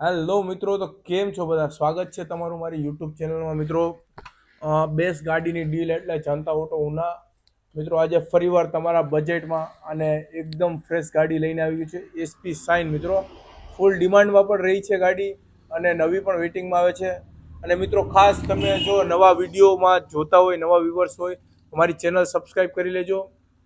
Hello મિત્રો, તો કેમ છો બધા? સ્વાગત છે તમારું મારી યુટ્યુબ ચેનલમાં મિત્રો બેસ્ટ ગાડીની ડીલ એટલે જનતા ઓટો ઉના. મિત્રો, આજે ફરીવાર તમારા બજેટમાં અને એકદમ ફ્રેશ ગાડી લઈને આવી ગયું છે એસપી સાઇન મિત્રો. ફૂલ ડિમાન્ડમાં પણ રહી છે ગાડી અને નવી પણ વેટિંગમાં આવે છે. અને મિત્રો, ખાસ તમે જો નવા વિડીયોમાં જોતા હોય, નવા વ્યૂવર્સ હોય મારી ચેનલ સબસ્ક્રાઈબ કરી લેજો.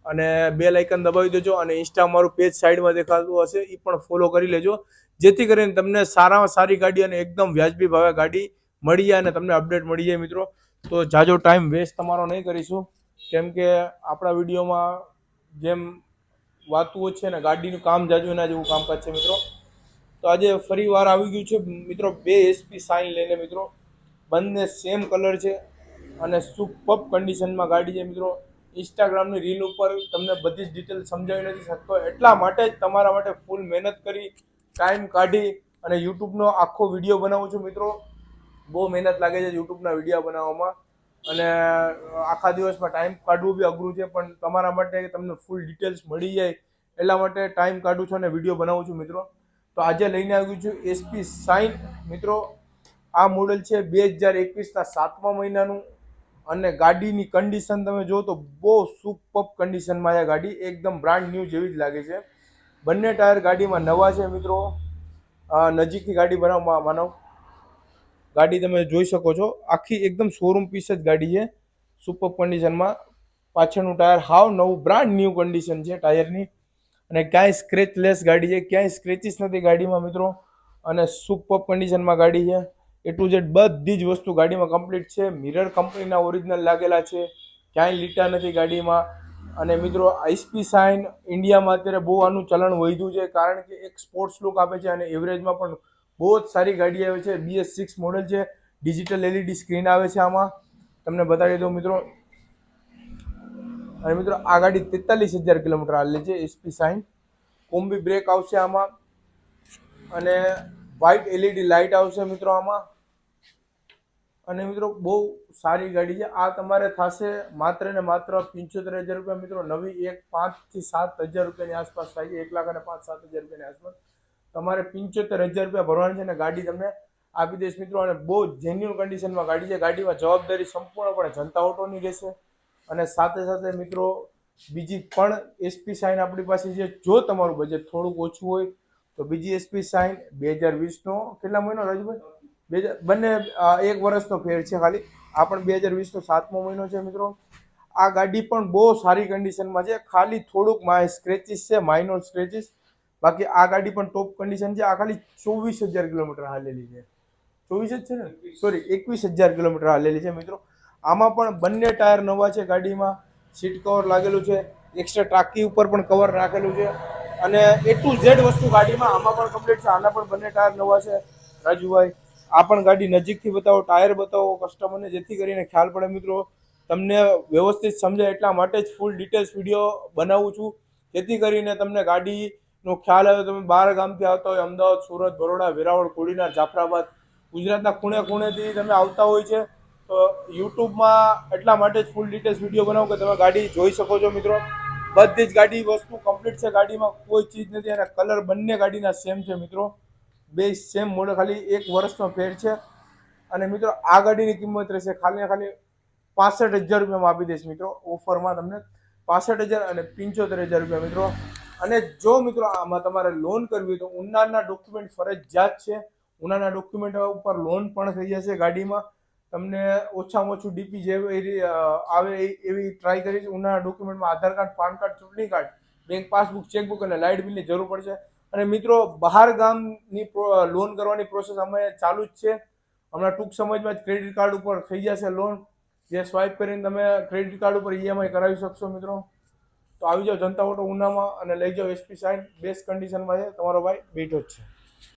અને બે લાઇકન દબાવી દેજો અને ઇન્સ્ટા મારું પેજ સાઈડમાં દેખાતું હશે એ પણ ફોલો કરી લેજો. જેથી કરીને તમને સારામાં સારી ગાડી અને એકદમ વ્યાજબી ભાવે ગાડી મળી જાય અને તમને અપડેટ મળી જાય મિત્રો. તો જાજો ટાઈમ વેસ્ટ તમારો નહીં કરીશું. કેમ કે આપણા વિડીયોમાં જેમ વાતું છે ને, ગાડીનું કામ જાજુ એના જેવું કામકાજ છે મિત્રો. તો આજે ફરી વાર આવી ગયું છે. મિત્રો, બે એસપી સાઇન લઈને મિત્રો, બંને સેમ કલર છે અને સુપર કન્ડિશનમાં ગાડી છે મિત્રો. ઇન્સ્ટાગ્રામની રીલ ઉપર તમને બધી જ ડિટેલ સમજાવી નથી શકતો. એટલા માટે જ તમારા માટે ફૂલ મહેનત કરી ટાઈમ કાઢી અને યુટ્યુબનો આખો વીડિયો બનાવું છું મિત્રો. બહુ મહેનત લાગે છે યુટ્યુબના વીડિયો બનાવવામાં. અને આખા દિવસમાં ટાઈમ કાઢવું બી અઘરું છે, પણ તમારા માટે તમને ફૂલ ડિટેલ્સ મળી જાય. એટલા માટે ટાઈમ કાઢું છું અને વીડિયો બનાવું છું મિત્રો. તો આજે લઈને આવ્યું છું એસપી સાઈન મિત્રો, આ મોડલ છે બે હજાર એકવીસના સાતમા મહિનાનું. અને ગાડીની કન્ડિશન તમે જો તો બહુ સુપર કન્ડિશનમાં છે ગાડી. એકદમ બ્રાન્ડ ન્યૂ જેવી જ લાગે છે. બંને ટાયર ગાડીમાં નવા છે મિત્રો. નજીકથી ગાડી બનાવવા માનવ. ગાડી તમે જોઈ શકો છો. આખી એકદમ શોરૂમ પીસ જ ગાડી છે. સુપર કન્ડિશનમાં પાછળનું ટાયર હાવ નવું બ્રાન્ડ ન્યૂ કન્ડિશન છે ટાયરની અને ક્યાંય સ્ક્રેચલેસ ગાડી છે. ક્યાંય સ્ક્રેચીસ નથી ગાડીમાં મિત્રો. અને સુપર કન્ડિશનમાં ગાડી છે. એ ટુ ઝેડ બધી જ વસ્તુ ગાડીમાં કમ્પ્લીટ છે. મિરર કંપનીના ઓરિજિનલ લાગેલા છે. ક્યાંય લીટા નથી ગાડીમાં. અને મિત્રો આઈસપી સાઇન ઇન્ડિયામાં અત્યારે બહુ આનું ચલણ વધ્યું છે, કારણ કે એક સ્પોર્ટ્સ લુક આપે છે અને એવરેજમાં પણ બહુ જ સારી ગાડી આવે છે. બીએસ સિક્સ મોડલ છે. ડિજિટલ એલઈડી સ્ક્રીન આવે છે આમાં. તમને બતાવી દઉં મિત્રો. અને મિત્રો, આ ગાડી તેતાલીસ હજાર કિલોમીટર હાલે છે એસપી સાઇન કોમ્બી બ્રેક આવશે આમાં. અને વ્હાઇટ એલઈડી લાઇટ આવશે મિત્રો આમાં. અને મિત્રો બહુ સારી ગાડી છે. આ તમારે થશે માત્ર ને માત્ર પંચોતેર હજાર રૂપિયા મિત્રો. નવી એક પાંચથી સાત હજાર રૂપિયાની આસપાસ થાય છે. એક લાખ અને પાંચ સાત હજાર રૂપિયાની આસપાસ. તમારે પંચોતેર હજાર રૂપિયા ભરવાની છે અને ગાડી તમને આપી દઈશ મિત્રો. અને બહુ જેન્યુઅલ કન્ડિશનમાં ગાડી છે. ગાડીમાં જવાબદારી સંપૂર્ણપણે જનતા ઓટોની રહેશે. અને સાથે સાથે મિત્રો બીજી પણ એસપી સાઇન આપણી પાસે છે. જો તમારું બજેટ થોડુંક ઓછું હોય તો બીજી એસપી સાઇન બે હજાર વીસનો. કેટલા મહિનો રાજુભાઈ? બે હજાર, બંને એક વર્ષનો ફેર છે ખાલી. આ પણ બે હજાર વીસનો સાતમો મહિનો છે મિત્રો. આ ગાડી પણ બહુ સારી કન્ડિશનમાં છે. ખાલી થોડુંક માય સ્ક્રેચીસ છે માઇનોર સ્ક્રેચીસ બાકી આ ગાડી પણ ટોપ કન્ડિશન છે. આ ખાલી ચોવીસ હજાર કિલોમીટર હાલેલી છે. ચોવીસ જ છે ને? સોરી એકવીસ હજાર કિલોમીટર હાલેલી છે મિત્રો. આમાં પણ બંને ટાયર નવા છે ગાડીમાં. સીટ કવર લાગેલું છે. એક્સ્ટ્રા ટાંકી ઉપર પણ કવર રાખેલું છે. અને એ ટુ ઝેડ વસ્તુ ગાડીમાં આમાં પણ કમ્પ્લીટ છે. આના પણ બંને ટાયર નવા છે. રાજુભાઈ, આ પણ ગાડી નજીકથી બતાવો, ટાયર બતાવો કસ્ટમરને જેથી કરીને ખ્યાલ પડે મિત્રો. તમને વ્યવસ્થિત સમજાય એટલા માટે જ ફૂલ ડિટેલ્સ વીડિયો બનાવું છું. જેથી કરીને તમને ગાડીનો ખ્યાલ આવે, તમે બહાર ગામથી આવતા હોય, અમદાવાદ, સુરત, બરોડા, વેરાવળ કોડીનાર જાફરાબાદ, ગુજરાતના ખૂણે ખૂણેથી તમે આવતા હોય છે, તો યુટ્યુબમાં એટલા માટે જ ફૂલ ડિટેલ્સ વીડિયો બનાવું કે તમે ગાડી જોઈ શકો છો મિત્રો. બધી જ ગાડી વસ્તુ કમ્પ્લીટ છે ગાડીમાં, કોઈ ચીજ નથી અને કલર બંને ગાડીના સેમ છે મિત્રો. બે સેમ મોડલ ખાલી એક વર્ષનો ફેર છે. અને મિત્રો, આ ગાડીની કિંમત રહેશે ખાલી ખાલી પાસઠ હજાર રૂપિયામાં આપી દઈશ મિત્રો, ઓફરમાં તમને પાસઠ હજાર અને પંચોતેર હજાર રૂપિયા મિત્રો. અને જો મિત્રો, આમાં તમારે લોન કરવી હોય તો ઉનાળના ડોક્યુમેન્ટ ફરજિયાત છે. ઉનાળના ડોક્યુમેન્ટ ઉપર લોન પણ થઈ જશે ગાડીમાં. તમને ઓછામાં ઓછું ડીપી જેવી આવે એવી ટ્રાય કરી ઉનાળા ડોક્યુમેન્ટમાં આધાર કાર્ડ, પાન કાર્ડ, ચૂંટણી કાર્ડ બેંક પાસબુક ચેકબુક અને લાઇટ બિલની જરૂર પડશે. અને મિત્રો, બહાર ગામની લોન કરવાની પ્રોસેસ અમે ચાલુ જ છે. હમણાં ટૂંક સમયમાં જ ક્રેડિટ કાર્ડ ઉપર થઈ જશે લોન જે સ્વાઇપ કરીને તમે ક્રેડિટ કાર્ડ ઉપર ઈએમઆઈ કરાવી શકશો, મિત્રો. તો આવી જાઓ, જનતા ઓટો ઉનામાં અને લઈ જાઓ એસપી સાઇન બેસ્ટ કન્ડિશનમાં છે. તમારો ભાઈ બેઠો જ છે.